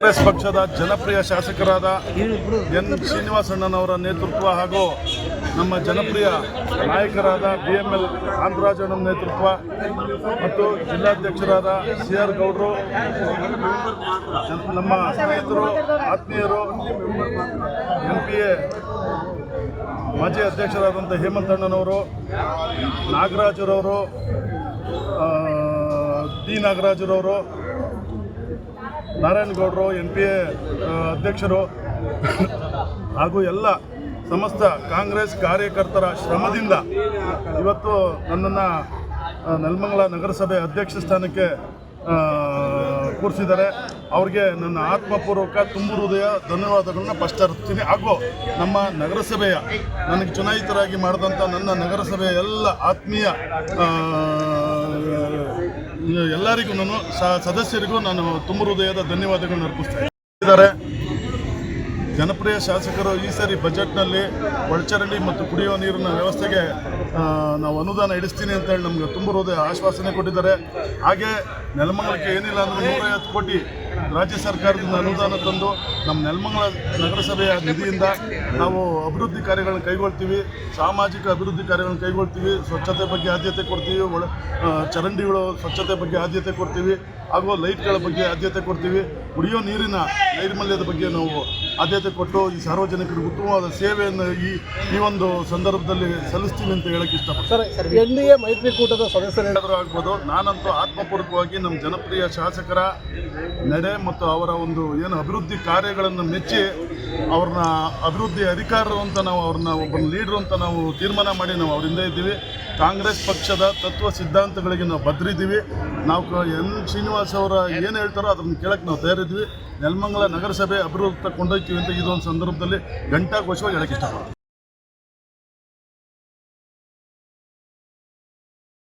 ಕಾಂಗ್ರೆಸ್ ಪಕ್ಷದ ಜನಪ್ರಿಯ ಶಾಸಕರಾದ ಎನ್ ಶ್ರೀನಿವಾಸಣ್ಣನವರ ನೇತೃತ್ವ ಹಾಗೂ ನಮ್ಮ ಜನಪ್ರಿಯ ನಾಯಕರಾದ ಬಿ ಎಂ ಎಲ್ ಕಾಂತರಾಜಣ್ಣನ ನೇತೃತ್ವ ಮತ್ತು ಜಿಲ್ಲಾಧ್ಯಕ್ಷರಾದ ಸಿ ಆರ್ ಗೌಡರು, ನಮ್ಮ ಸ್ನೇಹಿತರು, ಆತ್ಮೀಯರು, ಎಂ ಪಿ ಎ, ಮಾಜಿ ಅಧ್ಯಕ್ಷರಾದಂಥ ಹೇಮಂತಣ್ಣನವರು, ನಾಗರಾಜರವರು ಡಿ ನಾಗರಾಜರವರು ನಾರಾಯಣಗೌಡರು ಎನ್ ಪಿ ಎ ಅಧ್ಯಕ್ಷರು ಹಾಗೂ ಎಲ್ಲ ಸಮಸ್ತ ಕಾಂಗ್ರೆಸ್ ಕಾರ್ಯಕರ್ತರ ಶ್ರಮದಿಂದ ಇವತ್ತು ನನ್ನನ್ನು ನೆಲಮಂಗಲ ನಗರಸಭೆ ಅಧ್ಯಕ್ಷ ಸ್ಥಾನಕ್ಕೆ ಕೂರಿಸಿದ್ದಾರೆ. ಅವ್ರಿಗೆ ನನ್ನ ಆತ್ಮಪೂರ್ವಕ ತುಂಬು ಹೃದಯ, ಧನ್ಯವಾದಗಳನ್ನು ಫಸ್ಟ್ ಅರ್ತೀನಿ ಹಾಗೂ ನಮ್ಮ ನಗರಸಭೆಯ, ನನಗೆ ಚುನಾಯಿತರಾಗಿ ಮಾಡಿದಂಥ ನನ್ನ ನಗರಸಭೆಯ ಎಲ್ಲ ಆತ್ಮೀಯ ಎಲ್ಲರಿಗೂ ನಾನು ಸದಸ್ಯರಿಗೂ ನಾನು ತುಂಬ ಹೃದಯದ ಧನ್ಯವಾದಗಳನ್ನು ಅರ್ಪಿಸ್ತೇನೆ ಇದ್ದಾರೆ. ಜನಪ್ರಿಯ ಶಾಸಕರು ಈ ಸರಿ ಬಜೆಟ್ನಲ್ಲಿ ಒಳಚರಂಡಿ ಮತ್ತು ಕುಡಿಯುವ ನೀರಿನ ವ್ಯವಸ್ಥೆಗೆ ನಾವು ಅನುದಾನ ಇಡಿಸ್ತೀನಿ ಅಂತೇಳಿ ನಮಗೆ ತುಂಬ ಹೃದಯ ಆಶ್ವಾಸನೆ ಕೊಟ್ಟಿದ್ದಾರೆ. ಹಾಗೆ ನೆಲಮಂಗಲಕ್ಕೆ ಏನಿಲ್ಲ ಅಂದರೆ ನೂರೈವತ್ತು ಕೋಟಿ ರಾಜ್ಯ ಸರ್ಕಾರದಿಂದ ಅನುದಾನ ತಂದು ನಮ್ಮ ನೆಲಮಂಗಲ ನಗರಸಭೆಯ ನಿಧಿಯಿಂದ ನಾವು ಅಭಿವೃದ್ಧಿ ಕಾರ್ಯಗಳನ್ನು ಕೈಗೊಳ್ತೀವಿ, ಸಾಮಾಜಿಕ ಅಭಿವೃದ್ಧಿ ಕಾರ್ಯಗಳನ್ನು ಕೈಗೊಳ್ತೀವಿ, ಸ್ವಚ್ಛತೆ ಬಗ್ಗೆ ಆದ್ಯತೆ ಕೊಡ್ತೀವಿ, ಒಳ ಚರಂಡಿಗಳು ಸ್ವಚ್ಛತೆ ಬಗ್ಗೆ ಆದ್ಯತೆ ಕೊಡ್ತೀವಿ, ಹಾಗೂ ಲೈಟ್ಗಳ ಬಗ್ಗೆ ಆದ್ಯತೆ ಕೊಡ್ತೀವಿ. ಕುಡಿಯೋ ನೀರಿನ ನೈರ್ಮಲ್ಯದ ಬಗ್ಗೆ ನಾವು ಆದ್ಯತೆ ಕೊಟ್ಟು ಈ ಸಾರ್ವಜನಿಕರಿಗೆ ಉತ್ತಮವಾದ ಸೇವೆಯನ್ನು ಈ ಈ ಒಂದು ಸಂದರ್ಭದಲ್ಲಿ ಸಲ್ಲಿಸ್ತೀವಿ ಅಂತ ಹೇಳಕ್ಕೆ ಇಷ್ಟಪಡ್ತಾರೆ ಎನ್ ಡಿ ಎ ಮೈತ್ರಿಕೂಟದ ಆಗ್ಬೋದು. ನಾನಂತೂ ಆತ್ಮಪೂರ್ವಕವಾಗಿ ನಮ್ಮ ಜನಪ್ರಿಯ ಶಾಸಕರ ನಡೆ ಮತ್ತು ಅವರ ಒಂದು ಏನು ಅಭಿವೃದ್ಧಿ ಕಾರ್ಯಗಳನ್ನು ಮೆಚ್ಚಿ ಅವ್ರನ್ನ ಅಭಿವೃದ್ಧಿ ಅಧಿಕಾರರು ಅಂತ ನಾವು ಅವ್ರನ್ನ ಒಬ್ಬ ಲೀಡ್ರು ಅಂತ ನಾವು ತೀರ್ಮಾನ ಮಾಡಿ ನಾವು ಅವರಿಂದ ಇದ್ದೀವಿ. ಕಾಂಗ್ರೆಸ್ ಪಕ್ಷದ ತತ್ವ ಸಿದ್ಧಾಂತಗಳಿಗೆ ನಾವು ಬದ್ರಿದ್ದೀವಿ. ನಾವು ಎನ್ ಶ್ರೀನಿವಾಸ್ ಅವರ ಏನು ಹೇಳ್ತಾರೋ ಅದನ್ನು ಕೇಳಕ್ಕೆ ನಾವು ತಯಾರಿದ್ವಿ ನೆಲಮಂಗಲ ನಗರಸಭೆ ಅಭಿವೃದ್ಧಿ ಕೊಂಡೊಯ್ತೀವಿ ಅಂತ ಇದೊಂದು ಸಂದರ್ಭದಲ್ಲಿ ಘಂಟಾಘೋಷವಾಗಿ ಹೇಳಕ್ಕೆ ಇಷ್ಟಪಡ್ತೀನಿ.